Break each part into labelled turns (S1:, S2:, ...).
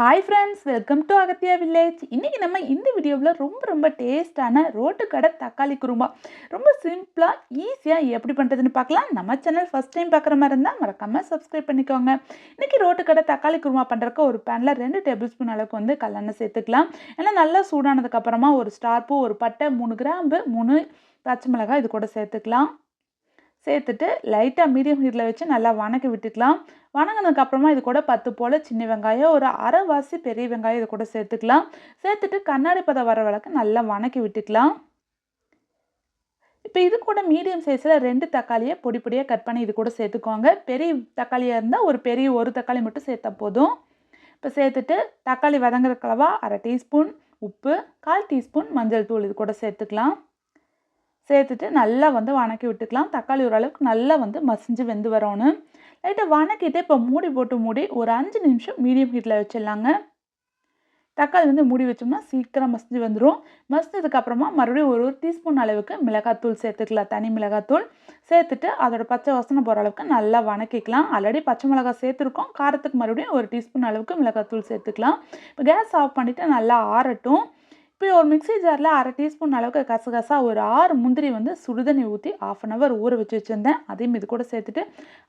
S1: Hi friends welcome to Agathiya village இன்றைக்கி நம்ம இந்த வீடியோவில் ரொம்ப ரொம்ப டேஸ்டான ரோட்டு கடை தக்காளி குருமா. ரொம்ப சிம்பிளாக ஈஸியாக எப்படி பண்ணுறதுன்னு பார்க்கலாம். நம்ம சேனல் ஃபஸ்ட் டைம் பார்க்குற மாதிரி இருந்தால் மறக்காமல் சப்ஸ்கிரைப் பண்ணிக்கோங்க. இன்றைக்கி ரோட்டு கடை தக்காளி குருமா பண்ணுறக்கு ஒரு பேனில் ரெண்டு டேபிள் ஸ்பூன் அளவுக்கு வந்து கல்லெண்ணெய் சேர்த்துக்கலாம். ஏன்னா நல்லா சூடானதுக்கப்புறமா ஒரு ஸ்டார்பூ ஒரு பட்டை மூணு கிராம்பு மூணு பச்சை மிளகாய் இது கூட சேர்த்துக்கலாம். சேர்த்துட்டு லைட்டாக மீடியம் ஹீட்டில் வச்சு நல்லா வணக்கி விட்டுக்கலாம். வணங்கினதுக்கப்புறமா இது கூட பத்து போல் சின்ன வெங்காயம் ஒரு அரைவாசி பெரிய வெங்காயம் இது கூட சேர்த்துக்கலாம். சேர்த்துட்டு கண்ணாடி பதம் வர வழக்கு நல்லா வணக்கி விட்டுக்கலாம். இப்போ இது கூட மீடியம் சைஸில் ரெண்டு தக்காளியை பொடி பொடியாக கட் பண்ணி இது கூட சேர்த்துக்கோங்க. பெரிய தக்காளியாக இருந்தால் ஒரு பெரிய ஒரு தக்காளி மட்டும் சேர்த்தா போதும். இப்போ சேர்த்துட்டு தக்காளி வதங்குற கலவா அரை டீஸ்பூன் உப்பு கால் டீஸ்பூன் மஞ்சள் தூள் இது கூட சேர்த்துக்கலாம். சேர்த்துட்டு நல்லா வந்து வணக்கி விட்டுக்கலாம். தக்காளி ஓரளவுக்கு நல்லா வந்து மசிஞ்சு வெந்து வரணும். லைட்டாக வணக்கிட்டு இப்போ மூடி போட்டு மூடி ஒரு அஞ்சு நிமிஷம் மீடியம் ஹீட்டில் வச்சிடலாங்க. தக்காளி வந்து மூடி வச்சோம்னா சீக்கிரம் மசிஞ்சு வந்துடும் மசிஞ்சதுக்கப்புறமா மறுபடியும் ஒரு ஒரு டீஸ்பூன் அளவுக்கு மிளகாத்தூள் சேர்த்துக்கலாம். தனி மிளகாத்தூள் சேர்த்துட்டு அதோட பச்சை வாசனை போகிற அளவுக்கு நல்லா வணக்கிக்கலாம். ஆல்ரெடி பச்சை மிளகா சேர்த்துருக்கோம். காரத்துக்கு மறுபடியும் ஒரு டீஸ்பூன் அளவுக்கு மிளகாத்தூள் சேர்த்துக்கலாம். இப்போ கேஸ் ஆஃப் பண்ணிவிட்டு நல்லா ஆறட்டும். இப்போ ஒரு மிக்ஸி ஜாரில் அரை டீஸ்பூன் அளவுக்கு கசகசா ஒரு ஆறு முந்திரி வந்து சுடுதண்ணி ஊற்றி ஆஃப் அன் ஹவர் ஊற வச்சு வச்சுருந்தேன். அதையும் இது கூட சேர்த்துட்டு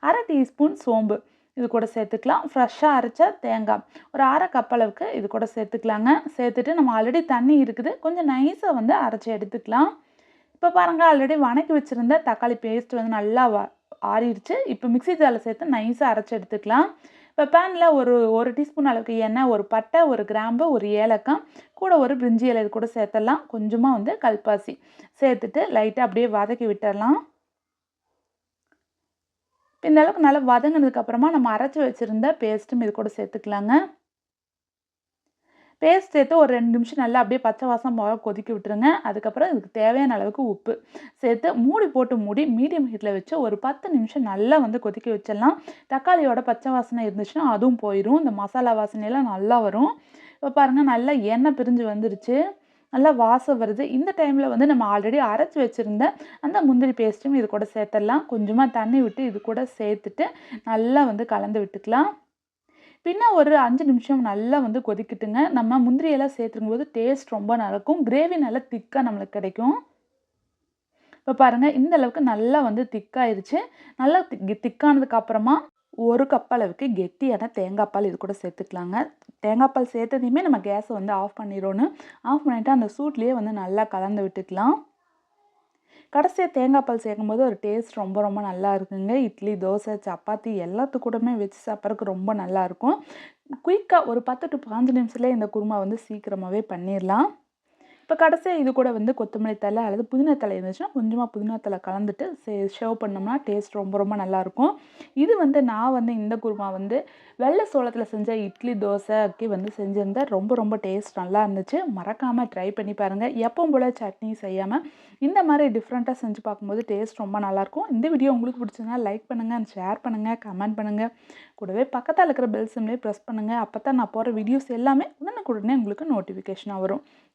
S1: அரை டீஸ்பூன் சோம்பு. இது கூட சேர்த்துக்கலாம். ஃப்ரெஷ்ஷாக அரைச்ச தேங்காய். ஒரு அரை கப் அளவுக்கு இது கூட சேர்த்துக்கலாங்க. சேர்த்துட்டு நம்ம ஆல்ரெடி தண்ணி இருக்குது. கொஞ்சம் நைஸாக வந்து அரைச்சி எடுத்துக்கலாம். இப்போ பாருங்கள் ஆல்ரெடி வணக்கி வச்சுருந்த தக்காளி பேஸ்ட் வந்து நல்லா ஆறிடுச்சு. இப்போ மிக்ஸி ஜாரில் சேர்த்து நைஸாக அரைச்சி எடுத்துக்கலாம். இப்போ பேனில் ஒரு ஒரு டீஸ்பூன் அளவுக்கு எண்ணெய் ஒரு பட்டை ஒரு கிராம்பு ஒரு ஏலக்காய் கூட ஒரு பிரிஞ்சி இலை கூட சேர்த்துடலாம். கொஞ்சமாக வந்து கல்பாசி சேர்த்துட்டு லைட்டாக அப்படியே வதக்கி விட்டுடலாம். இந்த அளவுக்கு நல்லா வதங்கினதுக்கப்புறமா நம்ம அரைச்சி வச்சுருந்த பேஸ்ட்டும் இது கூட சேர்த்துக்கலாங்க. பேஸ்ட் சேர்த்து ஒரு ரெண்டு நிமிஷம் நல்லா அப்படியே பச்சை வாசம் போக கொதிக்க விட்டுருங்க. அதுக்கப்புறம் இதுக்கு தேவையான அளவுக்கு உப்பு சேர்த்து மூடி போட்டு மூடி மீடியம் ஹீட்டில் வச்சு ஒரு பத்து நிமிஷம் நல்லா வந்து கொதிக்க வச்சிடலாம். தக்காளியோட பச்சை வாசனை இருந்துச்சுன்னா அதுவும் போயிடும் இந்த மசாலா வாசனையெல்லாம் நல்லா வரும். இப்போ பாருங்கள் நல்லா எண்ணெய் பிரிஞ்சு வந்துருச்சு. நல்லா வாசம் வருது. இந்த டைமில் வந்து நம்ம ஆல்ரெடி அரைச்சி வச்சுருந்த அந்த முந்திரி பேஸ்ட்டும் இது கூட சேர்த்துடலாம். கொஞ்சமாக தண்ணி விட்டு இது கூட சேர்த்துட்டு நல்லா வந்து கலந்து விட்டுக்கலாம். பின்ன ஒரு அஞ்சு நிமிஷம் நல்லா வந்து கொதிக்கட்டுங்க. நம்ம முந்திரியெல்லாம் சேர்த்துக்கும் போது டேஸ்ட் ரொம்ப நல்லாயிருக்கும் கிரேவி நல்லா திக்காக நம்மளுக்கு கிடைக்கும். இப்போ பாருங்கள் இந்த அளவுக்கு நல்லா வந்து திக்காயிருச்சு நல்லா திக் திக்கானதுக்கு அப்புறமா ஒரு கப் அளவுக்கு கெட்டியான தேங்காய் பால் இது கூட சேர்த்துக்கலாங்க. தேங்காய் பால் சேர்த்ததையுமே நம்ம கேஸை வந்து ஆஃப் பண்ணிடணும். ஆஃப் பண்ணிவிட்டு அந்த சூட்லேயே வந்து நல்லா கலந்து விட்டுக்கலாம். கடைசியாக தேங்காய் பால் சேர்க்கும்போது ஒரு டேஸ்ட் ரொம்ப ரொம்ப நல்லா இருக்குங்க. இட்லி தோசை சப்பாத்தி எல்லாத்து கூடமே வச்சு சாப்பிட்றதுக்கு ரொம்ப நல்லாயிருக்கும் குயிக்காக ஒரு பத்து டு பாஞ்சு நிமிஷத்தில் இந்த குருமா வந்து சீக்கிரமாகவே பண்ணிடலாம் இப்போ கடைசியாக இது கூட வந்து கொத்தமல்லி தலை அல்லது புதினா தலை இருந்துச்சுன்னா கொஞ்சமாக புதினா தலை கலந்துட்டு சே ஷேவ் பண்ணோம்னா டேஸ்ட் ரொம்ப ரொம்ப நல்லாயிருக்கும். இது வந்து நான் வந்து இந்த குருமா வந்து வெள்ளை சோளத்தில் செஞ்ச இட்லி தோசைக்கு வந்து செஞ்சுருந்தேன். ரொம்ப ரொம்ப டேஸ்ட் நல்லா இருந்துச்சு. மறக்காமல் ட்ரை பண்ணி பாருங்கள் எப்பவும் போல் சட்னி செய்யாமல் இந்த மாதிரி டிஃப்ரெண்ட்டாக செஞ்சு பார்க்கும்போது டேஸ்ட் ரொம்ப நல்லாயிருக்கும். இந்த வீடியோ உங்களுக்கு பிடிச்சதுனா லைக் பண்ணுங்கள் ஷேர் பண்ணுங்கள் கமெண்ட் பண்ணுங்கள் கூடவே பக்கத்தில் இருக்கிற பெல் சிம்லேயே ப்ரெஸ் பண்ணுங்கள் அப்போ தான் நான் போகிற வீடியோஸ் எல்லாமே உடனுக்குடனே உங்களுக்கு நோட்டிஃபிகேஷனாக வரும்.